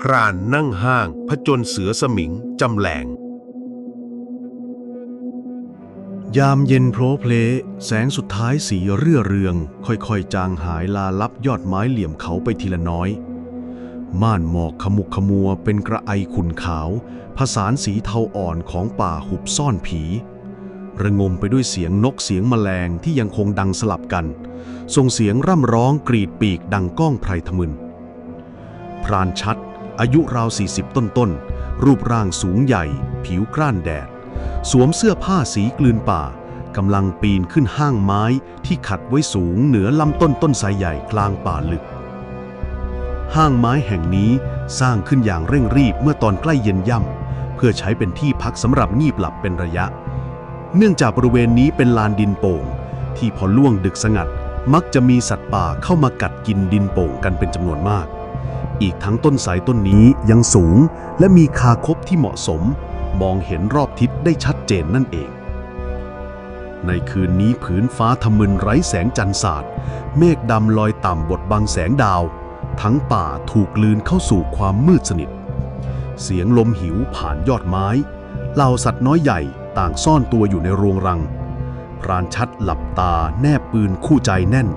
พรานนั่งห้างผจญเสือสมิง จำแหลง ยามเย็นโพรเพล แสงสุดท้ายสีเรื่อเรือง ค่อยๆ จางหายลาลับยอดไม้เหลี่ยมเขาไปทีละน้อย ม่านหมอกขมุกขมัวเป็นกระไอขุ่นขาว ผสานสีเทาอ่อนของป่าหุบซ่อนผี ระงมไปด้วยเสียงนกเสียงแมลงที่ยังคงดังสลับกัน ส่งเสียงร่ำร้องกรีดปีกดังก้องไพรทมึนพรานชัด อายุราว 40 ต้นๆรูปร่างสูงใหญ่ ผิวกร้านแดด สวมเสื้อผ้าสีกลืนป่ากำลังปีนขึ้นห้างไม้ที่ขัดไว้สูงเหนือลำต้นต้นไทรใหญ่กลางป่าลึก ห้างไม้แห่งนี้สร้างขึ้นอย่างเร่งรีบเมื่อตอนใกล้เย็นย่ำเพื่อใช้เป็นที่พักสำหรับงีบหลับเป็นระยะ เนื่องจากบริเวณนี้เป็นลานดินโป่ง ที่พอล่วงดึกสงัด มักจะมีสัตว์ป่าเข้ามากัดกินดินโป่งกันเป็นจำนวนมาก อีกทั้งต้นสายต้นนี้ยังสูง และมีคาคบที่เหมาะสม มองเห็นรอบทิศได้ชัดเจนนั่นเอง ในคืนนี้ผืนฟ้าทะมึนไร้แสงจันทร์สาดเมฆดำลอยต่ำบดบังแสงดาว ทั้งป่าถูกกลืนเข้าสู่ความมืดสนิท เสียงลมหิวผ่านยอดไม้เหล่าสัตว์น้อยใหญ่ต่างซ่อนตัวอยู่ในรวงรัง พรานชัดหลับตาแนบปืนคู่ใจแน่น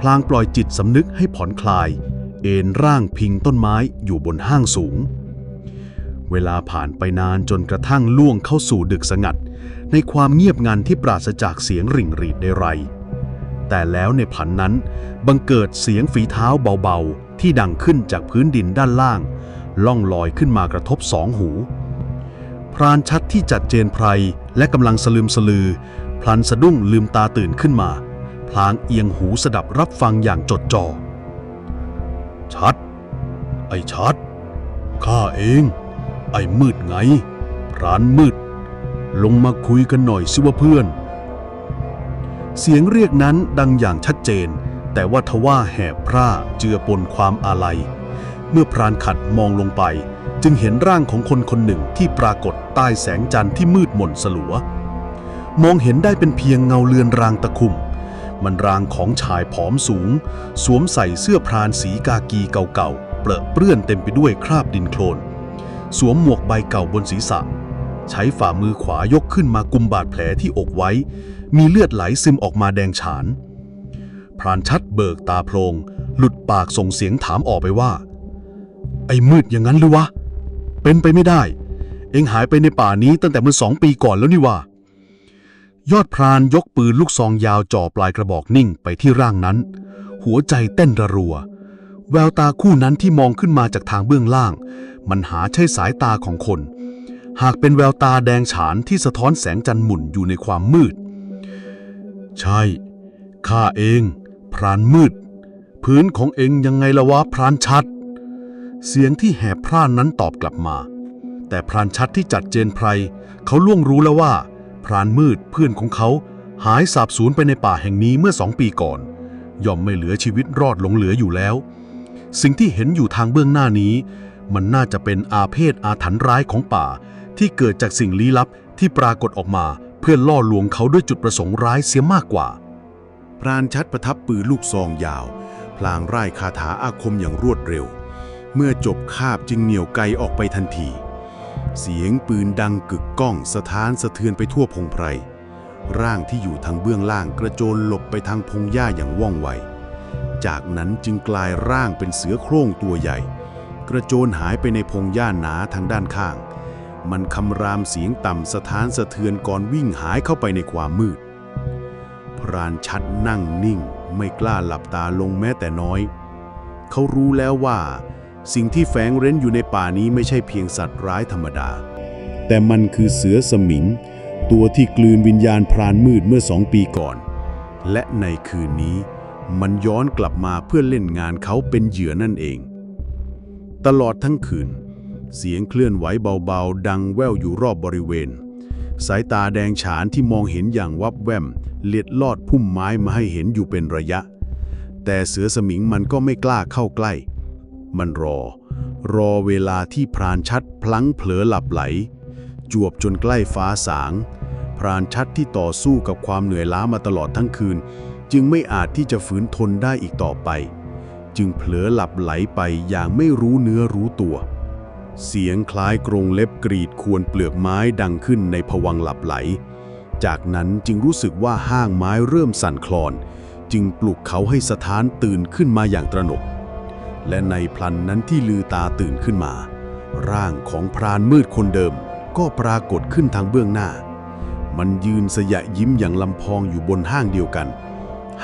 พลางปล่อยจิตสำนึกให้ผ่อนคลาย เอนร่างพิงต้นไม้อยู่บนห้างสูง เวลาผ่านไปนานจนกระทั่งล่วงเข้าสู่ดึกสงัด ในความเงียบงันที่ปราศจากเสียงริ่งรีดใดไรแต่แล้วในผันนั้น บังเกิดเสียงฝีเท้าเบาๆ ที่ดังขึ้นจากพื้นดินด้านล่าง ล่องลอยขึ้นมากระทบสองหู พรานชัดที่จัดเจนไพรและกำลังสลืมสลือ พลันสะดุ้งลืมตาตื่นขึ้นมา พลางเอียงหูสดับรับฟังอย่างจดจ่อ ชัด ไอ้ชัด ข้าเอง ไอ้มืดไงพรานมืด ลงมาคุยกันหน่อยสิว่าเพื่อน เสียงเรียกนั้นดังอย่างชัดเจน แต่ว่าทว่าแหบพร่าเจือปนความอาลัย เมื่อพรานขัดมองลงไป จึงเห็นร่างของคนคนหนึ่งที่ปรากฏใต้แสงจันทร์ที่มืดมนสลัว มองเห็นได้เป็นเพียงเงาเลือนรางตะคุ่ม มันรางของชายผอมสูง สวมใส่เสื้อพรานสีกากีเก่าๆ เปรอะเปื้อนเต็มไปด้วยคราบดินโคลน สวมหมวกใบเก่าบนศีรษะ ใช้ฝ่ามือขวายกขึ้นมากุมบาดแผลที่อกไว้ มีเลือดไหลซึมออกมาแดงฉาน พรานชัดเบิกตาโพลงหลุดปากส่งเสียงถามออกไปว่า ไอ้มืดอย่างนั้นหรือวะ เป็นไปไม่ได้ เอ็งหายไปในป่านี้ตั้งแต่เมื่อสองปีก่อนแล้วนี่ว่า ยอดพรานยกปืนลูกซองยาวจ่อปลายกระบอกนิ่งไปที่ร่างนั้น หัวใจเต้นระรัว แววตาคู่นั้นที่มองขึ้นมาจากทางเบื้องล่าง มันหาใช่สายตาของคน หากเป็นแววตาแดงฉานที่สะท้อนแสงจันทร์หมุนอยู่ในความมืด ใช่ ข้าเอง พรานมืด พื้นของเองยังไงละวะพรานชัด เสียงที่แหบพร่านนั้นตอบกลับมา แต่พรานชัดที่จัดเจนไพรเขาล่วงรู้แล้วว่า พรานมืดเพื่อนของเขาหายสาบสูญไปในป่าแห่งนี้เมื่อสองปีก่อน ย่อมไม่เหลือชีวิตรอดหลงเหลืออยู่แล้ว สิ่งที่เห็นอยู่ทางเบื้องหน้านี้ มันน่าจะเป็นอาเพศอาถรรพ์ร้ายของป่า ที่เกิดจากสิ่งลี้ลับที่ปรากฏออกมาเพื่อล่อลวงเขาด้วยจุดประสงค์ร้ายเสียมากกว่า พรานชัดประทับปืนลูกซองยาว พลางไร่คาถาอาคมอย่างรวดเร็ว เมื่อจบคาบจึงเหนี่ยวไกออกไปทันที เสียงปืนดังกึกก้องสะท้านสะเทือนไปทั่วพงไพร ร่างที่อยู่ทางเบื้องล่างกระโจนหลบไปทางพงหญ้าอย่างว่องไว จากนั้นจึงกลายร่างเป็นเสือโคร่งตัวใหญ่ กระโจนหายไปในพงหญ้าหนาทางด้านข้าง มันคำรามเสียงต่ำสะท้านสะเทือนก่อนวิ่งหายเข้าไปในความมืด พรานชัดนั่งนิ่ง ไม่กล้าหลับตาลงแม้แต่น้อย เขารู้แล้วว่า สิ่งที่แฝงเร้นอยู่ในป่านี้ไม่ใช่เพียงสัตว์ร้ายธรรมดา แต่มันคือเสือสมิง ตัวที่กลืนวิญญาณพรานมืดเมื่อสองปีก่อน และในคืนนี้ มันย้อนกลับมาเพื่อเล่นงานเขาเป็นเหยื่อนั่นเอง ตลอดทั้งคืน เสียงเคลื่อนไหวเบาๆ ดังแว่วอยู่รอบบริเวณ สายตาแดงฉานที่มองเห็นอย่างวับแวมเลียดลอดพุ่มไม้มาให้เห็นอยู่เป็นระยะ แต่เสือสมิงมันก็ไม่กล้าเข้าใกล้ มันรอ รอเวลาที่พรานชัดพลั้งเผลอหลับไหล จวบจนใกล้ฟ้าสาง พรานชัดที่ต่อสู้กับความเหนื่อยล้ามาตลอดทั้งคืน จึงไม่อาจที่จะฝืนทนได้อีกต่อไป จึงเผลอหลับไหลไปอย่างไม่รู้เนื้อรู้ตัว เสียงคล้ายกรงเล็บกรีดควรเปลือกไม้ดังขึ้นในผวังหลับไหล จากนั้นจึงรู้สึกว่าห้างไม้เริ่มสั่นคลอน จึงปลุกเขาให้สถานตื่นขึ้นมาอย่างตระหนก และในพลันนั้นที่ลือตาตื่นขึ้นมา ร่างของพรานมืดคนเดิม ก็ปรากฏขึ้นทางเบื้องหน้า มันยืนสยะยิ้มอย่างลำพองอยู่บนห้างเดียวกัน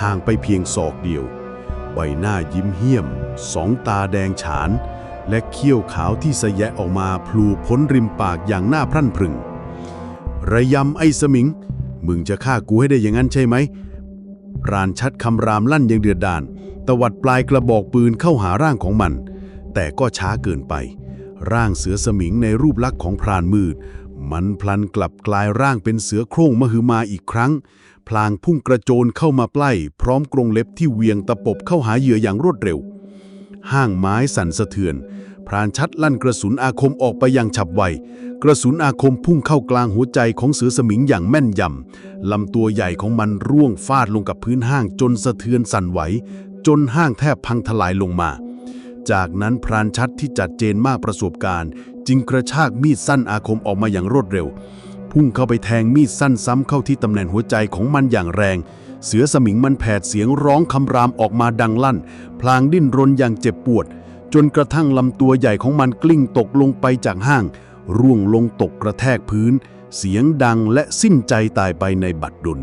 ห่างไปเพียงศอกเดียว ใบหน้ายิ้มเหี้ยม สองตาแดงฉาน และเขี้ยวขาวที่สยะออกมาพลูพ้นริมปากอย่างหน่าพรั่นพรึง ระยำไอ้สมิง มึงจะฆ่ากูให้ได้อย่างนั้นใช่ไหมรานชัดคำรามลั่นยังเดือดดาล ตวัดปลายกระบอกปืนเข้าหาร่างของมัน แต่ก็ช้าเกินไป ร่างเสือสมิงในรูปลักษณ์ของพรานมืด มันพลันกลับกลายร่างเป็นเสือโคร่งมหึมาอีกครั้ง พลางพุ่งกระโจนเข้ามาใกล้ พร้อมกรงเล็บที่เวียงตะปบเข้าหาเหยื่ออย่างรวดเร็ว ห้างไม้สั่นสะเทือน พรานชัดลั่นกระสุนอาคมออกไปอย่างฉับไว กระสุนอาคมพุ่งเข้ากลางหัวใจของเสือสมิงอย่างแม่นยำลำตัวใหญ่ของมันร่วงฟาดลงกับพื้นห้างจนสะเทือนสั่นไหว จนห้างแทบพังทลายลงมา จากนั้นพรานชัดที่จัดเจนมากประสบการณ์ จึงกระชากมีดสั้นอาคมออกมาอย่างรวดเร็ว พุ่งเข้าไปแทงมีดสั้นซ้ำเข้าที่ตำแหน่งหัวใจของมันอย่างแรง เสือสมิงมันแผดเสียงร้องคำรามออกมาดังลั่น พลางดิ้นรนอย่างเจ็บปวด จนกระทั่งลำตัวใหญ่ของมันกลิ้งตกลงไปจากห้าง ร่วงลงตกกระแทกพื้น เสียงดังและสิ้นใจตายไปในบัดดล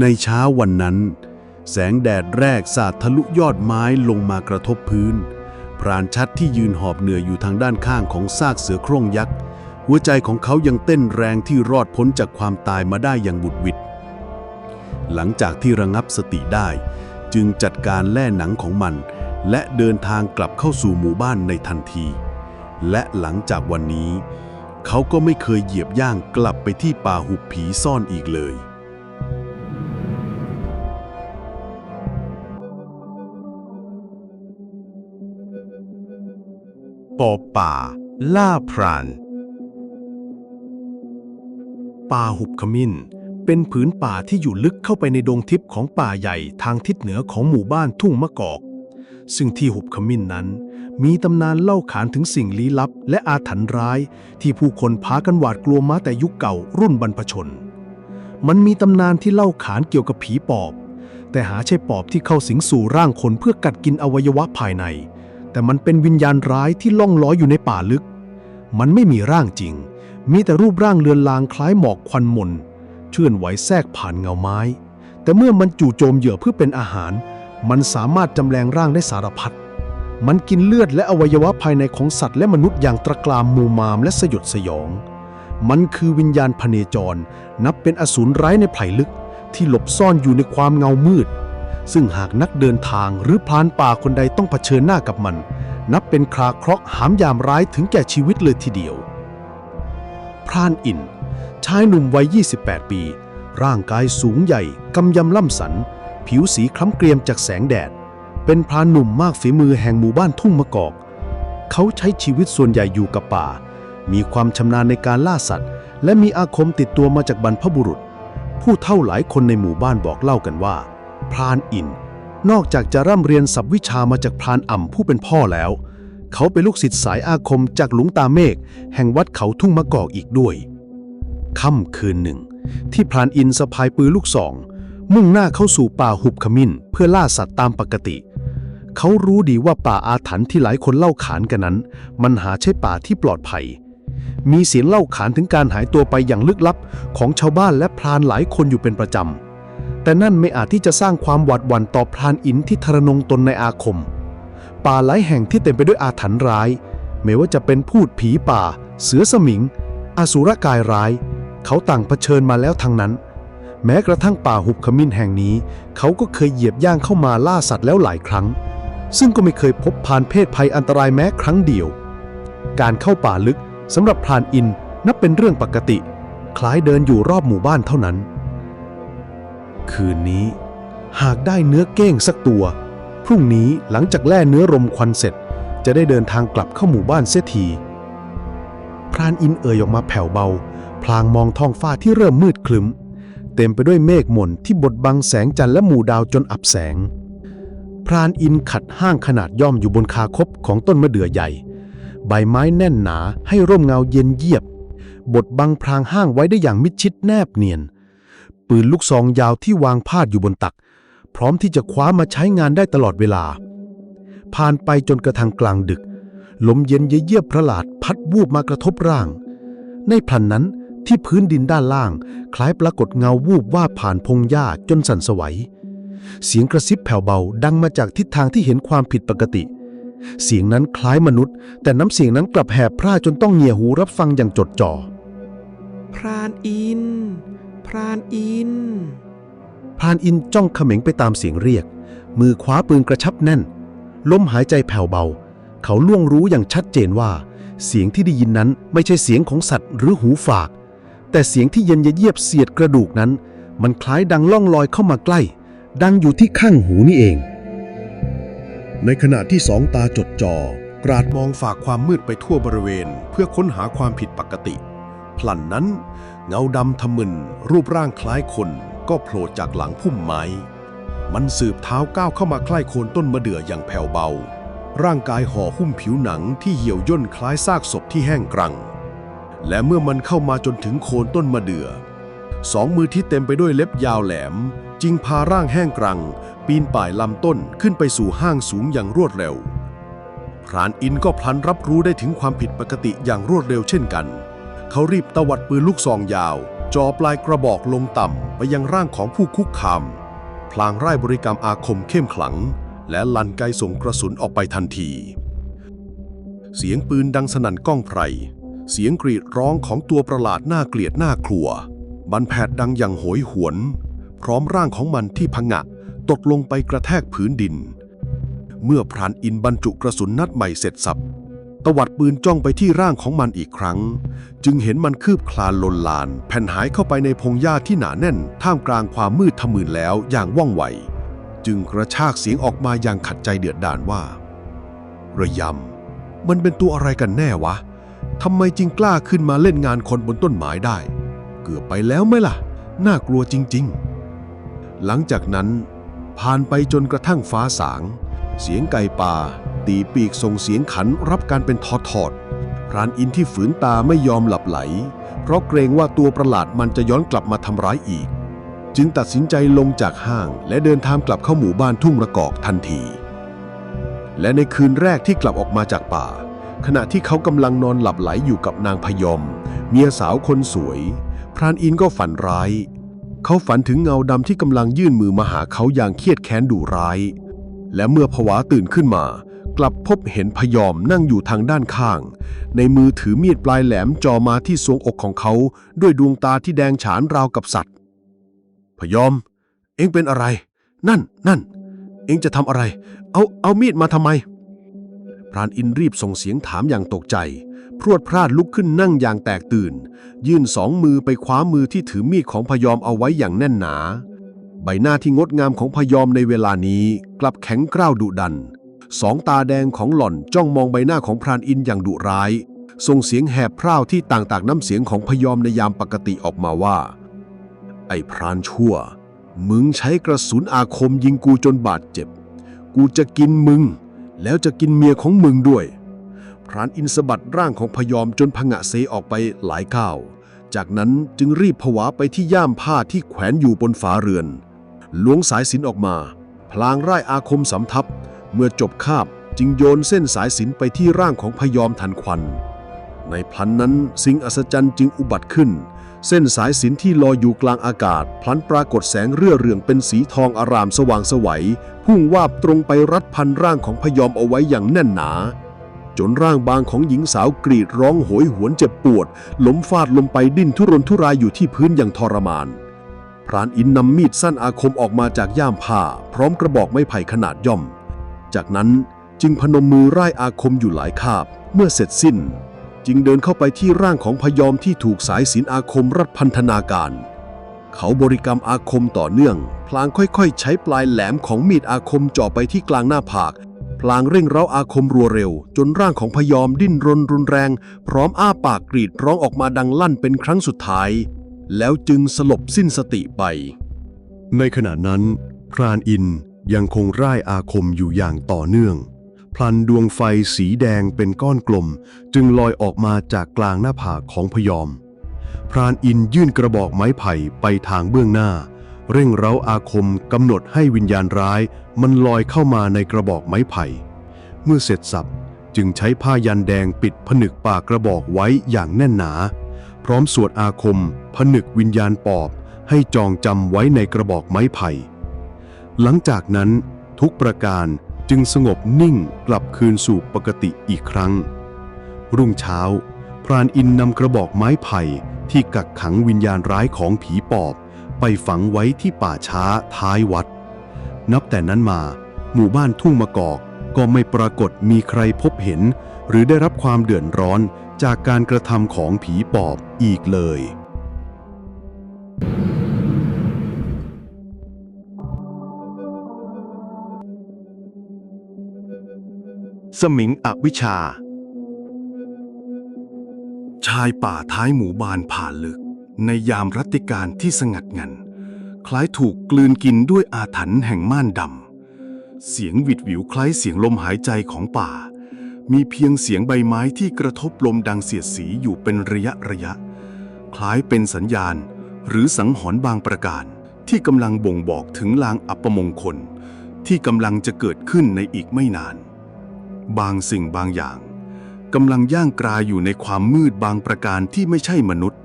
ในเช้าวันนั้น แสงแดดแรกสาดทะลุยอดไม้ลงมากระทบพื้น พรานชัดที่ยืนหอบเหนื่อยอยู่ทางด้านข้างของซากเสือโคร่งยักษ์ หัวใจของเขายังเต้นแรงที่รอดพ้นจากความตายมาได้อย่างบุดหวิดหลังจากที่ระงับสติได้ จึงจัดการแล่หนังของมัน และเดินทางกลับเข้าสู่หมู่บ้านในทันที และหลังจากวันนี้ เขาก็ไม่เคยเหยียบย่างกลับไปที่ป่าหุบผีซ่อนอีกเลย ปอป่า ล่าพราน ป่าหุบขมิ้น เป็นผืนป่าที่อยู่ลึกเข้าไปในดงทิพย์ของป่าใหญ่ทางทิศเหนือของหมู่บ้านทุ่งมะกอก ซึ่งที่หุบขมิ้นนั้น มีตำนานเล่าขานถึงสิ่งลี้ลับ และอาถรรพ์ร้าย ที่ผู้คนพากันหวาดกลัวมาแต่ยุคเก่ารุ่นบรรพชน มันมีตำนานที่เล่าขานเกี่ยวกับผีปอบ แต่หาใช่ปอบที่เข้าสิงสู่ร่างคนเพื่อกัดกินอวัยวะภายใน แต่มันเป็นวิญญาณร้ายที่ล่องลอยอยู่ในป่าลึก มันไม่มีร่างจริง มีแต่รูปร่างเลือนลางคล้ายหมอกควันมนเชื่อนไหวแทรกผ่านเงาไม้ แต่เมื่อมันจู่โจมเหยื่อเพื่อเป็นอาหาร มันสามารถจำแรงร่างได้สารพัด มันกินเลือดและอวัยวะภายในของสัตว์และมนุษย์อย่างตระกรามมูมามและสยดสยอง มันคือวิญญาณพเนจร นับเป็นอสูรร้ายในไผ่ลึกที่หลบซ่อนอยู่ในความเงามืด ซึ่งหากนักเดินทางหรือพรานป่าคนใดต้องเผชิญหน้ากับมัน นับเป็นคราเคราะห์หามยามร้ายถึงแก่ชีวิตเลยทีเดียว พรานอินชายหนุ่มวัย 28 ปี ร่างกายสูงใหญ่กำยำล่ำสัน ผิวสีคล้ำเกรียมจากแสงแดด เป็นพรานหนุ่มมากฝีมือแห่งหมู่บ้านทุ่งมะกอก เขาใช้ชีวิตส่วนใหญ่อยู่กับป่า มีความชำนาญในการล่าสัตว์ และมีอาคมติดตัวมาจากบรรพบุรุษ ผู้เท่าหลายคนในหมู่บ้านบอกเล่ากันว่า พรานอิน นอกจากจะร่ำเรียนศัพท์วิชามาจากพรานอ่ำผู้เป็นพ่อแล้ว เขาเป็นลูกศิษย์สายอาคมจากหลวงตาเมฆแห่งวัดเขาทุ่งมะกอกอีกด้วย ค่ำคืนหนึ่ง ที่พรานอินสะพายปืนลูกสอง มุ่งหน้าเข้าสู่ป่าหุบขมิ้นเพื่อล่าสัตว์ตามปกติ เขารู้ดีว่าป่าอาถรรพ์ที่หลายคนเล่าขานกันนั้น มันหาใช่ป่าที่ปลอดภัยมีเสียงเล่าขานถึงการหายตัวไปอย่างลึกลับของชาวบ้านและพรานหลายคนอยู่เป็นประจำ แต่นั่นไม่อาจที่จะสร้างความหวาดหวั่นต่อพรานอินที่ทรนงตนในอาคม ป่าหลายแห่งที่เต็มไปด้วยอาถรรพ์ร้าย ไม่ว่าจะเป็นพูดผีป่า เสือสมิง อสุรกายร้าย เขาต่างเผชิญมาแล้วทั้งนั้น แม้กระทั่งป่าหุบขมิ้นแห่งนี้ เขาก็เคยเหยียบย่างเข้ามาล่าสัตว์แล้วหลายครั้ง ซึ่งก็ไม่เคยพบพานเพศภัยอันตรายแม้ครั้งเดียว การเข้าป่าลึกสำหรับพรานอินนับเป็นเรื่องปกติ คล้ายเดินอยู่รอบหมู่บ้านเท่านั้น คืนนี้ หากได้เนื้อเก้งสักตัว พรุ่งนี้หลังจากแล่เนื้อรมควันเสร็จ จะได้เดินทางกลับเข้าหมู่บ้านเสียทีพรานอินเอ่ยออกมาแผ่วเบา พลางมองท้องฟ้าที่เริ่มมืดคลึ้ม เต็มไปด้วยเมฆหม่นที่บดบังแสงจันทร์และหมู่ดาวจนอับแสง พรานอินขัดห้างขนาดย่อมอยู่บนคาคบของต้นมะเดื่อใหญ่ ใบไม้แน่นหนาให้ร่มเงาเย็นเยียบ บดบังพรางห้างไว้ได้อย่างมิดชิดแนบเนียน ปืนลูกซองยาวที่วางพาดอยู่บนตัก พร้อมที่จะคว้ามาใช้งานได้ตลอดเวลา ผ่านไปจนกระทั่งกลางดึก ลมเย็นเยียบประหลาดพัดวูบมากระทบร่าง ในพลันนั้นที่พื้นดินด้านล่าง คล้ายปรากฏเงาวูบว่าบผ่านพงหญ้าจนสั่นสวัย เสียงกระซิบแผ่วเบาดังมาจากทิศทางที่เห็นความผิดปกติ เสียงนั้นคล้ายมนุษย์ แต่น้ำเสียงนั้นกลับแหบพร่าจนต้องเงี่ยหูรับฟังอย่างจดจ่อ พรานอิน พรานอิน พรานอินจ้องเขม็งไปตามเสียงเรียก มือคว้าปืนกระชับแน่น ลมหายใจแผ่วเบา เขาล่วงรู้อย่างชัดเจนว่า เสียงที่ได้ยินนั้นไม่ใช่เสียงของสัตว์หรือหูฝาก แต่เสียงที่เย็นเยียบเสียดกระดูกนั้น มันคล้ายดังล่องลอยเข้ามาใกล้ ดังอยู่ที่ข้างหูนี่เอง ในขณะที่สองตาจดจอ่อกราดมองฝากความมืดไปทั่วบริเวณ เพื่อค้นหาความผิดปกติพลันนั้น เงาดำทะมึนรูปร่างคล้ายคนก็โผล่จากหลังพุ่มไม้ มันสืบเท้าก้าวเข้ามาใกล้โคนต้นมะเดื่ออย่างแผ่วเบา ร่างกายห่อหุ้มผิวหนังที่เหี่ยวย่นคล้ายซากศพที่แห้งกรัง และเมื่อมันเข้ามาจนถึงโคนต้นมะเดื่อ สองมือที่เต็มไปด้วยเล็บยาวแหลมจึงพาร่างแห้งกรัง ปีนป่ายลำต้นขึ้นไปสู่ห้างสูงอย่างรวดเร็วพรานอินก็พลันรับรู้ได้ถึงความผิดปกติอย่างรวดเร็วเช่นกัน เขารีบตวัดปืนลูกซองยาวจ่อปลายกระบอกลงต่ำไปยังร่างของผู้คุกคาม พลางไร่บริกรรมอาคมเข้มขลัง และลันไกส่งกระสุนออกไปทันที เสียงปืนดังสนั่นก้องไพร เสียงกรีดร้องของตัวประหลาดน่าเกลียดน่ากลัว บันแผดดังอย่างโหยหวน พร้อมร่างของมันที่พังะตกลงไปกระแทกพื้นดิน เมื่อพรานอินบรรจุกระสุนนัดใหม่เสร็จสับ ตวัดปืนจ้องไปที่ร่างของมันอีกครั้ง จึงเห็นมันคืบคลานลนลาน แผ่นหายเข้าไปในพงหญ้าที่หนาแน่น ท่ามกลางความมืดทะมึนแล้วอย่างว่องไว จึงกระชากเสียงออกมาอย่างขัดใจเดือดดาลว่า ระยำ มันเป็นตัวอะไรกันแน่วะทำไมจึงกล้าขึ้นมาเล่นงานคนบนต้นไม้ได้ เกือบไปแล้วไหมล่ะ น่ากลัวจริง ๆ หลังจากนั้น ผ่านไปจนกระทั่งฟ้าสาง เสียงไก่ป่า ตีปีกส่งเสียงขันรับการเป็นทอดทอดพรานอินที่ฝืนตาไม่ยอมหลับไหล เพราะเกรงว่าตัวประหลาดมันจะย้อนกลับมาทำร้ายอีก จึงตัดสินใจลงจากห้าง และเดินทางกลับเข้าหมู่บ้านทุ่งระกอกทันที และในคืนแรกที่กลับออกมาจากป่า ขณะที่เขากำลังนอนหลับไหลอยู่กับนางพยอม เมียสาวคนสวย พรานอินก็ฝันร้าย เขาฝันถึงเงาดำที่กำลังยื่นมือมาหาเขาอย่างเครียดแค้นดุร้าย และเมื่อผวาตื่นขึ้นมา กลับพบเห็นพยอมนั่งอยู่ทางด้านข้าง ในมือถือมีดปลายแหลมจ่อมาที่ทรวงอกของเขา ด้วยดวงตาที่แดงฉานราวกับสัตว์ พยอม เอ็งเป็นอะไร นั่นนั่น เอ็งจะทำอะไร เอาเอามีดมาทำไม พรานอินรีบส่งเสียงถามอย่างตกใจ พรวดพลาดลุกขึ้นนั่งอย่างแตกตื่น ยื่นสองมือไปคว้ามือที่ถือมีดของพยอมเอาไว้อย่างแน่นหนา ใบหน้าที่งดงามของพยอมในเวลานี้กลับแข็งกร้าวดุดัน สองตาแดงของหล่อนจ้องมองใบหน้าของพรานอินอย่างดุร้าย ส่งเสียงแหบพร่าวที่ต่างจากน้ำเสียงของพยอมในยามปกติออกมาว่า ไอ้พรานชั่ว มึงใช้กระสุนอาคมยิงกูจนบาดเจ็บ กูจะกินมึง แล้วจะกินเมียของมึงด้วย พรานอินสะบัดร่างของพยอมจนผงะเซออกไปหลายก้าวจากนั้นจึงรีบผวาไปที่ย่ามผ้าที่แขวนอยู่บนฝาเรือน ล้วงสายสินออกมา พลางไร่อาคมสำทับ เมื่อจบคาบจึงโยนเส้นสายสินไปที่ร่างของพยอมทันควัน ในพลันนั้นสิ่งอัศจรรย์จึงอุบัติขึ้น เส้นสายสินที่ลอยอยู่กลางอากาศ พลันปรากฏแสงเรื่อเรืองเป็นสีทองอารามสว่างสวัยพุ่งวาบตรงไปรัดพันร่างของพยอมเอาไว้อย่างแน่นหนาจนร่างบางของหญิงสาวกรีดร้องโหยหวนเจ็บปวดล้มฟาดลงไปดิ้นทุรนทุรายอยู่ที่พื้นอย่างทรมาน พรานอินนำมีดสั้นอาคมออกมาจากย่ามผ้า พร้อมกระบอกไม้ไผ่ขนาดย่อม จากนั้นจึงพนมมือไร่อาคมอยู่หลายคาบ เมื่อเสร็จสิ้น จึงเดินเข้าไปที่ร่างของพยอมที่ถูกสายศีลอาคมรัดพันธนาการ เขาบริกรรมอาคมต่อเนื่อง พลางค่อยๆ ใช้ปลายแหลมของมีดอาคมจ่อไปที่กลางหน้าผาก พลางเร่งเร้าอาคมรัวเร็ว จนร่างของพยอมดิ้นรนรุนแรง พร้อมอ้าปากกรีดร้องออกมาดังลั่นเป็นครั้งสุดท้าย แล้วจึงสลบสิ้นสติไป ในขณะนั้น พรานอินยังคงร่ายอาคมอยู่อย่างต่อเนื่อง พลันดวงไฟสีแดงเป็นก้อนกลม จึงลอยออกมาจากกลางหน้าผากของพยอม พรานอินยื่นกระบอกไม้ไผ่ไปทางเบื้องหน้า เร่งเร้าอาคมกำหนดให้วิญญาณร้าย มันลอยเข้ามาในกระบอกไม้ไผ่ เมื่อเสร็จสับจึงใช้ผ้ายันแดงปิดผนึกปากกระบอกไว้อย่างแน่นหนา พร้อมสวดอาคม ผนึกวิญญาณปอบ ให้จองจำไว้ในกระบอกไม้ไผ่ หลังจากนั้นทุกประการจึงสงบนิ่งกลับคืนสู่ปกติอีกครั้ง รุ่งเช้า พรานอินนำกระบอกไม้ไผ่ที่กักขังวิญญาณร้ายของผีปอบ ไปฝังไว้ที่ป่าช้าท้ายวัด นับแต่นั้นมา หมู่บ้านทุ่งมะกอกก็ไม่ปรากฏมีใครพบเห็น หรือได้รับความเดือดร้อน จากการกระทำของผีปอบอีกเลย สมิงอวิชชา ชายป่าท้ายหมู่บ้านผ่านลึก ในยามรัตติการที่สงัดงัน คล้ายถูกกลืนกินด้วยอาถรรพ์แห่งม่านดำเสียงหวิดหวิวคล้ายเสียงลมหายใจของป่า มีเพียงเสียงใบไม้ที่กระทบลมดังเสียดสีอยู่เป็นระยะระยะ คล้ายเป็นสัญญาณ หรือสังหรณ์บางประการ ที่กำลังบ่งบอกถึงลางอัปมงคล ที่กำลังจะเกิดขึ้นในอีกไม่นาน บางสิ่งบางอย่างกำลังย่างกรายอยู่ในความมืดบางประการที่ไม่ใช่มนุษย์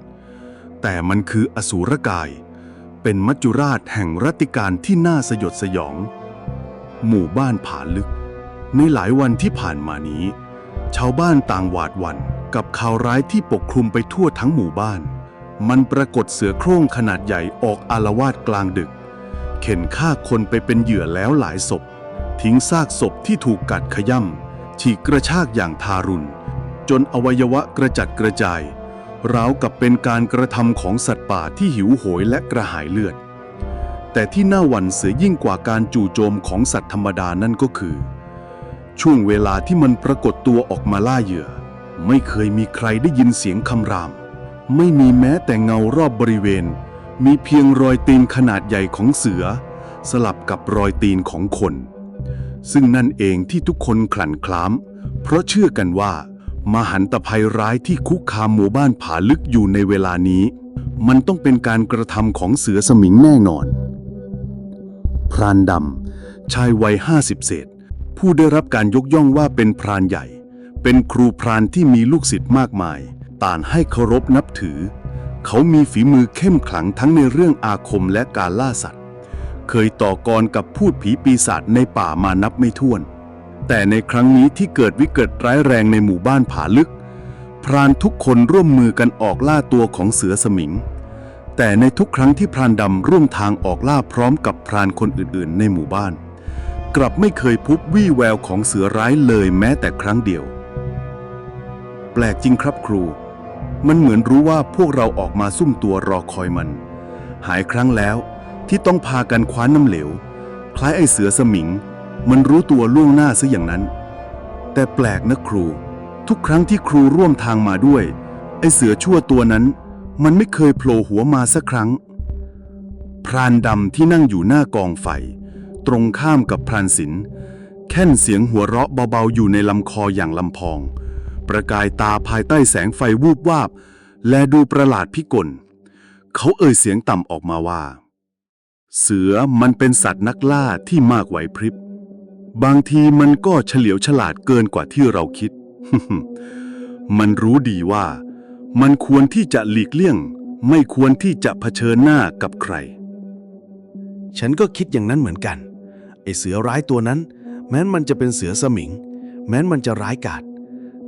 แต่มันคืออสูรกาย เป็นมัจจุราชแห่งรัติการที่น่าสยดสยอง หมู่บ้านผาลึก ในหลายวันที่ผ่านมานี้ ชาวบ้านต่างหวาดหวั่นกับข่าวร้ายที่ปกคลุมไปทั่วทั้งหมู่บ้าน มันปรากฏเสือโคร่งขนาดใหญ่ออกอารวาสกลางดึก เข็นฆ่าคนไปเป็นเหยื่อแล้วหลายศพ ทิ้งซากศพที่ถูกกัดขย่ำฉีกกระชากอย่างทารุณ จนอวัยวะกระจัดกระจายราวกับเป็นการกระทำของสัตว์ป่าที่หิวโหยและกระหายเลือด แต่ที่น่าหวั่นเสียยิ่งกว่าการจู่โจมของสัตว์ธรรมดานั่นก็คือ ช่วงเวลาที่มันปรากฏตัวออกมาล่าเหยื่อ ไม่เคยมีใครได้ยินเสียงคำราม ไม่มีแม้แต่เงารอบบริเวณ มีเพียงรอยตีนขนาดใหญ่ของเสือ สลับกับรอยตีนของคน ซึ่งนั่นเองที่ทุกคนขลั่นคล้ามเพราะเชื่อกันว่า มหันตภัยร้ายที่คุกคามหมู่บ้านผาลึกอยู่ในเวลานี้ มันต้องเป็นการกระทำของเสือสมิงแน่นอน พรานดำชายวัยห้าสิบเศษ ผู้ได้รับการยกย่องว่าเป็นพรานใหญ่ เป็นครูพรานที่มีลูกศิษย์มากมาย ต่างให้เคารพนับถือ เขามีฝีมือเข้มขลังทั้งในเรื่องอาคมและการล่าสัตว์ เคยต่อกรกับพูดผีปีศาจในป่ามานับไม่ถ้วน แต่ในครั้งนี้ที่เกิดวิกฤตร้ายแรงในหมู่บ้านผาลึก พรานทุกคนร่วมมือกันออกล่าตัวของเสือสมิงแต่ในทุกครั้งที่พรานดำร่วมทางออกล่าพร้อมกับพรานคนอื่นๆ ในหมู่บ้าน กลับไม่เคยพบวี่แววของเสือร้ายเลยแม้แต่ครั้งเดียว แปลกจริงครับครู มันเหมือนรู้ว่าพวกเราออกมาซุ่มตัวรอคอยมัน หายครั้งแล้วที่ต้องพากันคว้านน้ำเหลว คล้ายไอเสือสมิง มันรู้ตัวล่วงหน้าซะอย่างนั้น แต่แปลกนะครู ทุกครั้งที่ครูร่วมทางมาด้วย ไอเสือชั่วตัวนั้น มันไม่เคยโผล่หัวมาสักครั้ง พรานดำที่นั่งอยู่หน้ากองไฟ ตรงข้ามกับพรานศิลป์แค่นเสียงหัวเราะเบาๆอยู่ในลำคออย่างลำพอง ประกายตาภายใต้แสงไฟวูบวาบ และดูประหลาดพิกล เขาเอ่ยเสียงต่ำออกมาว่า เสือมันเป็นสัตว์นักล่าที่มากไหวพริบ บางทีมันก็เฉลียวฉลาดเกินกว่าที่เราคิด มันรู้ดีว่า มันควรที่จะหลีกเลี่ยง ไม่ควรที่จะเผชิญหน้ากับใคร ฉันก็คิดอย่างนั้นเหมือนกัน ไอเสือร้ายตัวนั้น แม้นมันจะเป็นเสือสมิง แม้นมันจะร้ายกาจ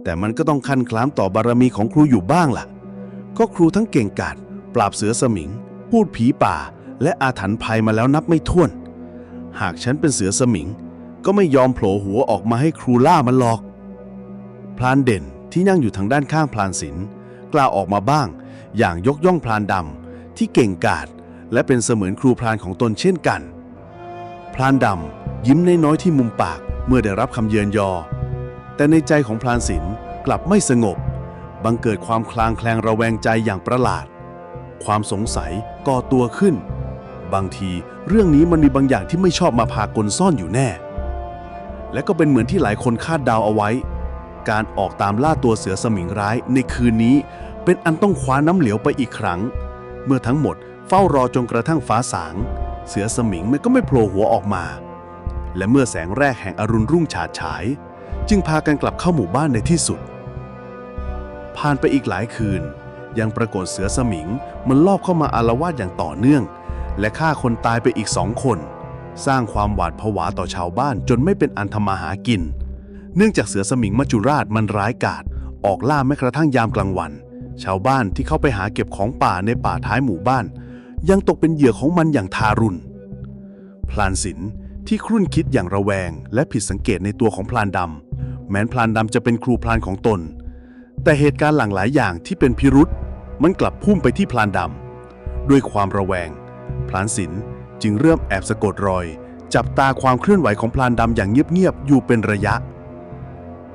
แต่มันก็ต้องคันคล้ามต่อบารมีของครูอยู่บ้างล่ะ ก็ครูทั้งเก่งกาจปราบเสือสมิง พูดผีป่า และอาถรรพ์ภัยมาแล้วนับไม่ถ้วน หากฉันเป็นเสือสมิง ก็ไม่ยอมโผล่หัวออกมาให้ครูล่ามันหรอก พลานเด่นที่นั่งอยู่ทางด้านข้างพลานศิลกล่าวออกมาบ้าง อย่างยกย่องพลานดำที่เก่งกาจและเป็นเสมือนครูพลานของตนเช่นกัน พลานดำยิ้มน้อยๆที่มุมปากเมื่อได้รับคำเยือนยอ แต่ในใจของพลานศิลป์กลับไม่สงบ บังเกิดความคลางแคลงระแวงใจอย่างประหลาด ความสงสัยก่อตัวขึ้น บางทีเรื่องนี้มันมีบางอย่างที่ไม่ชอบมาพากลซ่อนอยู่แน่ และก็เป็นเหมือนที่หลายคนคาดเดาเอาไว้ การออกตามล่าตัวเสือสมิงร้ายในคืนนี้ เป็นอันต้องคว้าน้ำเหลวไปอีกครั้ง เมื่อทั้งหมดเฝ้ารอจนกระทั่งฟ้าสาง เสือสมิงมันก็ไม่โผล่หัวออกมา และเมื่อแสงแรกแห่งอรุณรุ่งฉาดฉาย จึงพากันกลับเข้าหมู่บ้านในที่สุด ผ่านไปอีกหลายคืน ยังปรากฏเสือสมิงมันลอบเข้ามาอารวาสอย่างต่อเนื่อง และฆ่าคนตายไปอีกสองคน สร้างความหวาดผวาต่อชาวบ้านจนไม่เป็นอันทำมาหากิน เนื่องจากเสือสมิงมัจจุราชมันร้ายกาจออกล่าแม้กระทั่งยามกลางวัน ชาวบ้านที่เข้าไปหาเก็บของป่าในป่าท้ายหมู่บ้าน ยังตกเป็นเหยื่อของมันอย่างทารุณ พลานศิลป์ที่ครุ่นคิดอย่างระแวง และผิดสังเกตในตัวของพลานดำ แม้นพลานดำจะเป็นครูพลานของตน แต่เหตุการณ์หลางหลายอย่างที่เป็นพิรุษมันกลับพุ่งไปที่พลานดำ ด้วยความระแวง พลานศิลป์จึงเริ่มแอบสะกดรอย จับตาความเคลื่อนไหวของพลานดำอย่างเงียบๆอยู่เป็นระยะ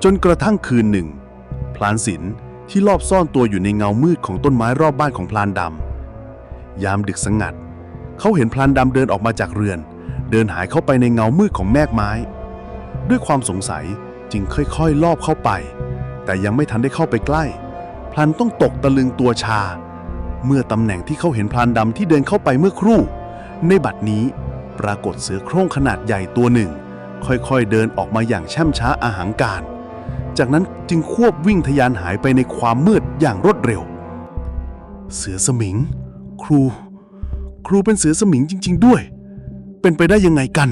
จนกระทั่งคืนหนึ่ง พลานศิลป์ที่ลอบซ่อนตัวอยู่ในเงามืดของต้นไม้รอบบ้านของพลานดำ ยามดึกสงัด เขาเห็นพลานดำเดินออกมาจากเรือน เดินหายเข้าไปในเงามืดของแมกไม้ ด้วยความสงสัยจึงค่อยๆ ลอบเข้าไป แต่ยังไม่ทันได้เข้าไปใกล้ พลันต้องตกตะลึงตัวชา เมื่อตำแหน่งที่เขาเห็นพลานดำที่เดินเข้าไปเมื่อครู่ ในบัดนี้ปรากฏเสือโคร่งขนาดใหญ่ตัวหนึ่ง ค่อยๆ เดินออกมาอย่างแช่มช้าอาหางการ จากนั้นจึงควบวิ่งทะยานหายไปในความมืดอย่างรวดเร็ว เสือสมิง ครู ครูเป็นเสือสมิงจริง ๆ ด้วย เป็นไปได้ยังไงกัน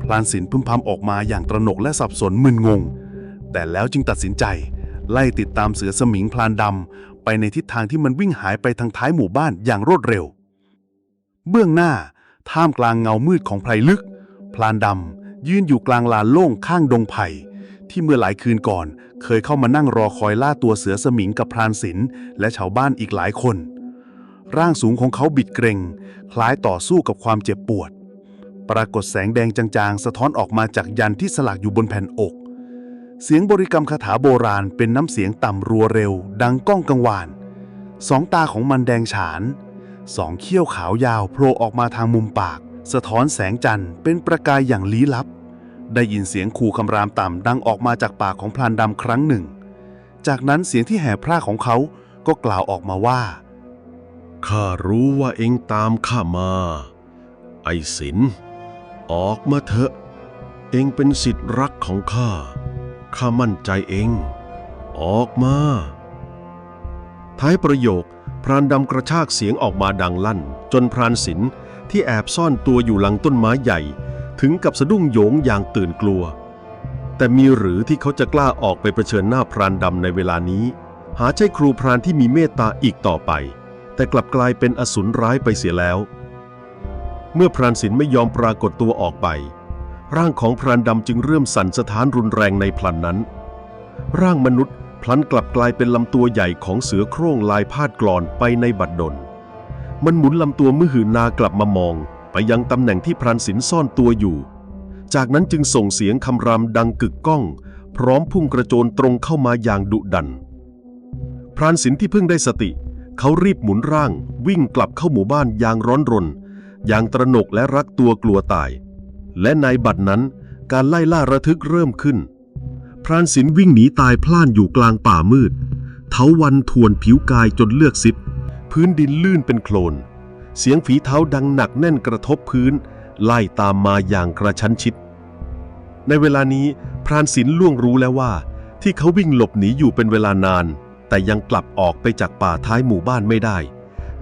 พลานศิลป์พึมพำออกมาอย่างตระหนกและสับสนมึนงง แต่แล้วจึงตัดสินใจ ไล่ติดตามเสือสมิงพลานดำไปในทิศทางที่มันวิ่งหายไปทางท้ายหมู่บ้านอย่างรวดเร็ว เบื้องหน้าท่ามกลางเงามืดของไพรลึก พลานดำยืนอยู่กลางลานโล่งข้างดงไผ่ที่เมื่อหลายคืนก่อน เคยเข้ามานั่งรอคอยล่าตัวเสือสมิงกับพรานศิลป์และชาวบ้านอีกหลายคน ร่างสูงของเขาบิดเกรงคล้ายต่อสู้กับความเจ็บปวด ปรากฏแสงแดงจางๆ สะท้อนออกมาจากยันที่สลักอยู่บนแผ่นอก เสียงบริกรรมคาถาโบราณเป็นน้ำเสียงต่ำรัวเร็ว ดังก้องกังวาน สองตาของมันแดงฉาน สองเขี้ยวขาวยาวโผล่ออกมาทางมุมปาก สะท้อนแสงจันทร์เป็นประกายอย่างลี้ลับ ได้ยินเสียงขู่คำรามต่ำดังออกมาจากปากของพลานดำครั้งหนึ่ง จากนั้นเสียงที่แห่พร่าของเขาก็กล่าวออกมาว่า ข้ารู้ว่าเองตามข้ามา ไอ้สิน ออกมาเถอะ เองเป็นสิทธิ์รักของข้า ข้ามั่นใจเอง ออกมา ท้ายประโยค พรานดำกระชากเสียงออกมาดังลั่น จนพรานศิลป์ที่แอบซ่อนตัวอยู่หลังต้นไม้ใหญ่ ถึงกับสะดุ้งโยงอย่างตื่นกลัว แต่มีหรือที่เขาจะกล้าออกไปเผชิญหน้าพรานดำในเวลานี้ หาใช่ครูพรานที่มีเมตตาอีกต่อไป แต่กลับกลายเป็นอสูรร้ายไปเสียแล้ว เมื่อพรานศิลป์ไม่ยอมปรากฏตัวออกไป ร่างของพรานดำจึงเริ่มสั่นสะท้านรุนแรงในพลันนั้น ร่างมนุษย์พลันกลับกลายเป็นลำตัวใหญ่ของเสือโคร่งลายพาดกลอนไปในบัดดล มันหมุนลำตัวมือหืนนากลับมามอง ไปยังตำแหน่งที่พรานศิลป์ซ่อนตัวอยู่ จากนั้นจึงส่งเสียงคำรามดังกึกก้อง พร้อมพุ่งกระโจนตรงเข้ามาอย่างดุดัน พรานศิลป์ที่เพิ่งได้สติ เขารีบหมุนร่าง วิ่งกลับเข้าหมู่บ้านอย่างร้อนรน อย่างตระหนกและรักตัวกลัวตาย และในบัดนั้นการไล่ล่าระทึกเริ่มขึ้น พรานศิลป์วิ่งหนีตายพล่านอยู่กลางป่ามืดเถาวันทวนผิวกายจนเลือกซิบ พื้นดินลื่นเป็นโคลน เสียงฝีเท้าดังหนักแน่นกระทบพื้น ไล่ตามมาอย่างกระชั้นชิด ในเวลานี้พรานศิลป์ล่วงรู้แล้วว่า ที่เขาวิ่งหลบหนีอยู่เป็นเวลานาน แต่ยังกลับออกไปจากป่าท้ายหมู่บ้านไม่ได้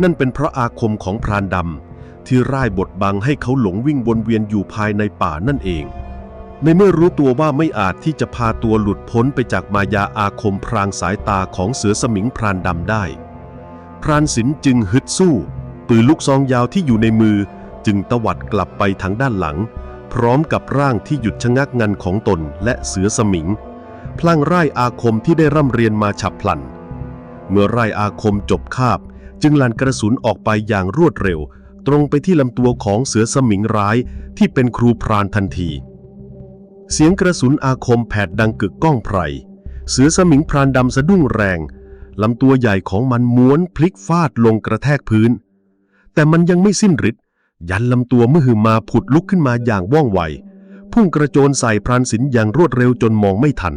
นั่นเป็นเพราะอาคมของพรานดำที่ร่ายบทบังให้เขาหลงวิ่งวนเวียนอยู่ภายในป่านั่นเอง ในเมื่อรู้ตัวว่าไม่อาจที่จะพาตัวหลุดพ้นไปจากมายาอาคมพรางสายตาของเสือสมิงพรานดำได้ พรานศิลป์จึงฮึดสู้ ปืนลูกซองยาวที่อยู่ในมือจึงตวัดกลับไปทางด้านหลัง พร้อมกับร่างที่หยุดชะงักงันของตนและเสือสมิงพลังไร่อาคมที่ได้ร่ำเรียนมาฉับพลัน เมื่อไรอาคมจบคาบ จึงลั่นกระสุนออกไปอย่างรวดเร็ว ตรงไปที่ลำตัวของเสือสมิงร้ายที่เป็นครูพรานทันที เสียงกระสุนอาคมแผดดังกึกก้องไพร เสือสมิงพรานดำสะดุ้งแรงลำตัวใหญ่ของมันม้วนพลิกฟาดลงกระแทกพื้น แต่มันยังไม่สิ้นฤทธิ์ยันลำตัวเมื่อหือมาผุดลุกขึ้นมาอย่างว่องไว พุ่งพุ่งกระโจนใส่พรานสินอย่างรวดเร็วจนมองไม่ทัน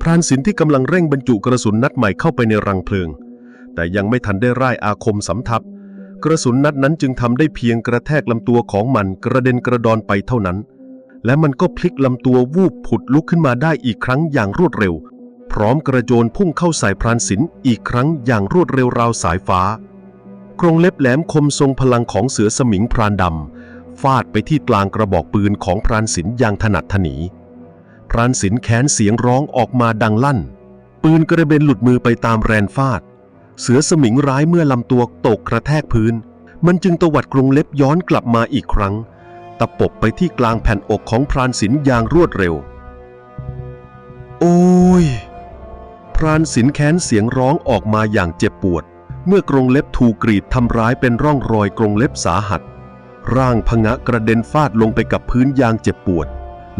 พรานสินที่กำลังเร่งบรรจุกระสุนนัดใหม่เข้าไปในรังเพลิง แต่ยังไม่ทันได้ร่ายอาคมสำทับ กระสุนนัดนั้นจึงทำได้เพียงกระแทกลำตัวของมันกระเด็นกระดอนไปเท่านั้น และมันก็พลิกลำตัววูบผุดลุกขึ้นมาได้อีกครั้งอย่างรวดเร็ว พร้อมกระโจนพุ่งเข้าใส่พรานสินอีกครั้งอย่างรวดเร็วราวสายฟ้ากรงเล็บแหลมคมทรงพลังของเสือสมิงพรานดำฟาดไปที่กลางกระบอกปืนของพรานสินอย่างถนัดถนี รานสินแค้นเสียงร้องออกมาดังลั่น ปืนกระเด็นหลุดมือไปตามแรงฟาด เสือสมิงร้ายเมื่อลำตัวตกกระแทกพื้น มันจึงตวัดกรงเล็บย้อนกลับมาอีกครั้ง ตะปบไปที่กลางแผ่นอกของพรานสินอย่างรวดเร็ว โอ้ย พรานสินแค้นเสียงร้องออกมาอย่างเจ็บปวด เมื่อกรงเล็บถูกกรีดทำร้ายเป็นร่องรอยกรงเล็บสาหัส ร่างพงะกระเด็นฟาดลงไปกับพื้นอย่างเจ็บปวด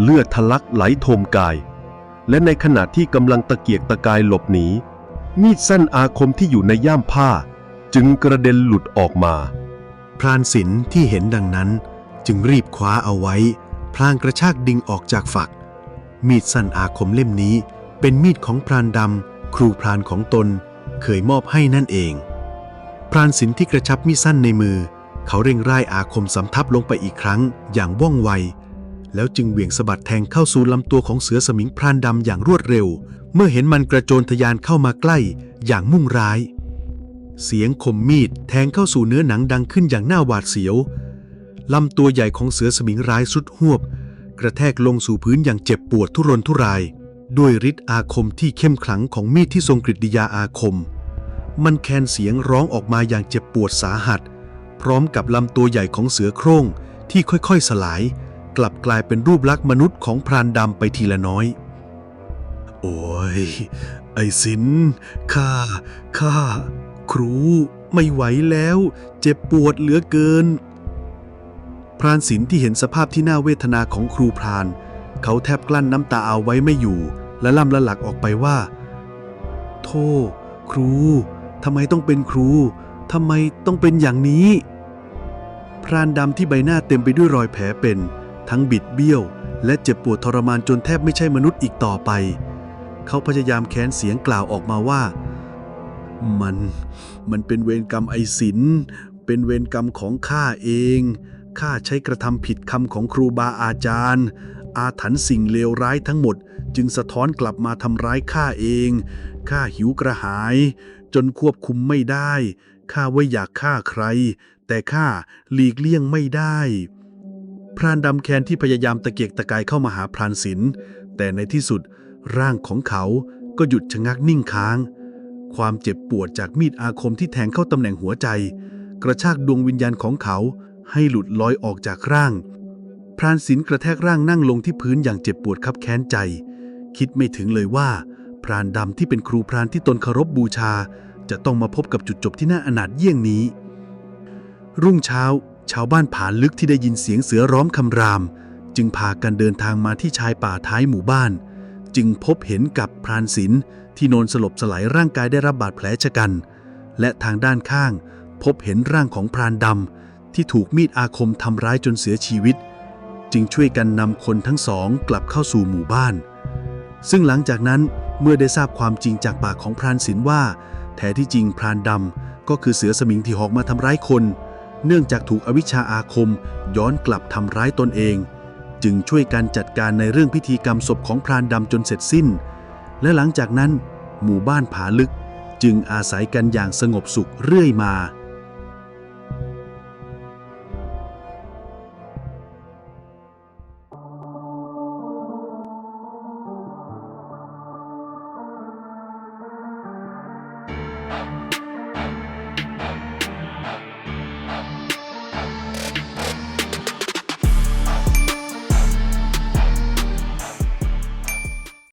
เลือดทะลักไหลโทมกาย และในขณะที่กำลังตะเกียกตะกายหลบหนีมีดสั้นอาคมที่อยู่ในย่ามผ้า จึงกระเด็นหลุดออกมา พรานสินที่เห็นดังนั้น จึงรีบคว้าเอาไว้ พลางกระชากดิ่งออกจากฝัก มีดสั้นอาคมเล่มนี้ เป็นมีดของพรานดำครูพรานของตนเคยมอบให้นั่นเอง พรานสินที่กระชับมีดสั้นในมือ เขาเร่งร่ายอาคมสำทับลงไปอีกครั้งอย่างว่องไว แล้วจึงเหวี่ยงสะบัดแทงเข้าสู่ลำตัวของเสือสมิงพรานดำอย่างรวดเร็ว เมื่อเห็นมันกระโจนทะยานเข้ามาใกล้อย่างมุ่งร้าย เสียงคมมีดแทงเข้าสู่เนื้อหนังดังขึ้นอย่างน่าหวาดเสียวลำตัวใหญ่ของเสือสมิงร้ายสุดหวบ กระแทกลงสู่พื้นอย่างเจ็บปวดทุรนทุราย ด้วยฤทธิ์อาคมที่เข้มขลังของมีดที่ทรงกฤษฎิยาอาคม มันแคนเสียงร้องออกมาอย่างเจ็บปวดสาหัส พร้อมกับลำตัวใหญ่ของเสือโคร่งที่ค่อยๆสลาย กลับกลายเป็นรูปลักษณ์มนุษย์ของพรานดำไปทีละน้อย โอ้ย ไอ้สินข้า ข้า ครู ไม่ไหวแล้ว เจ็บปวดเหลือเกิน พรานศิลที่เห็นสภาพที่น่าเวทนาของครูพราน เขาแทบกลั้นน้ำตาเอาไว้ไม่อยู่ และล่ำละหลักออกไปว่าโธ่ครูทำไมต้องเป็นครูทำไมต้องเป็นอย่างนี้พรานดำที่ใบหน้าเต็มไปด้วยรอยแผลเป็น ทั้งบิดเบี้ยว และเจ็บปวดทรมานจนแทบไม่ใช่มนุษย์อีกต่อไป เขาพยายามแค้นเสียงกล่าวออกมาว่า มัน มันเป็นเวรกรรมไอศินเป็นเวรกรรมของข้าเอง ข้าใช้กระทำผิดคำของครูบาอาจารย์ อาถรรพ์สิ่งเลวร้ายทั้งหมด จึงสะท้อนกลับมาทำร้ายข้าเอง ข้าหิวกระหาย จนควบคุมไม่ได้ ข้าไว่าอยากฆ่าใคร แต่ข้าหลีกเลี่ยงไม่ได้ พรานดำแคนที่พยายามตะเกียกตะกายเข้ามาหาพรานศิลป์แต่ในที่สุดร่างของเขาก็หยุดชะงักนิ่งค้าง ความเจ็บปวดจากมีดอาคมที่แทงเข้าตำแหน่งหัวใจ กระชากดวงวิญญาณของเขาให้หลุดลอยออกจากร่าง พรานศิลป์กระแทกร่างนั่งลงที่พื้นอย่างเจ็บปวดคับแค้นใจ คิดไม่ถึงเลยว่า พรานดำที่เป็นครูพรานที่ตนเคารพบูชา จะต้องมาพบกับจุดจบที่น่าอนาถเยี่ยงนี้ รุ่งเช้า ชาวบ้านผาลึกที่ได้ยินเสียงเสือร้องคำราม จึงพากันเดินทางมาที่ชายป่าท้ายหมู่บ้าน จึงพบเห็นกับพรานศิลป์ที่นอนสลบสลายร่างกายได้รับบาดแผลชะกัน และทางด้านข้าง พบเห็นร่างของพรานดำที่ถูกมีดอาคมทำร้ายจนเสียชีวิต จึงช่วยกันนำคนทั้งสองกลับเข้าสู่หมู่บ้าน ซึ่งหลังจากนั้นเมื่อได้ทราบความจริงจากปากของพรานศิลป์ว่าแท้ที่จริงพรานดำก็คือเสือสมิงที่หอกมาทำร้ายคน เนื่องจากถูกอวิชชาอาคมย้อนกลับทำร้ายตนเอง จึงช่วยกันจัดการในเรื่องพิธีกรรมศพของพรานดำจนเสร็จสิ้น และหลังจากนั้น หมู่บ้านผาลึกจึงอาศัยกันอย่างสงบสุขเรื่อยมา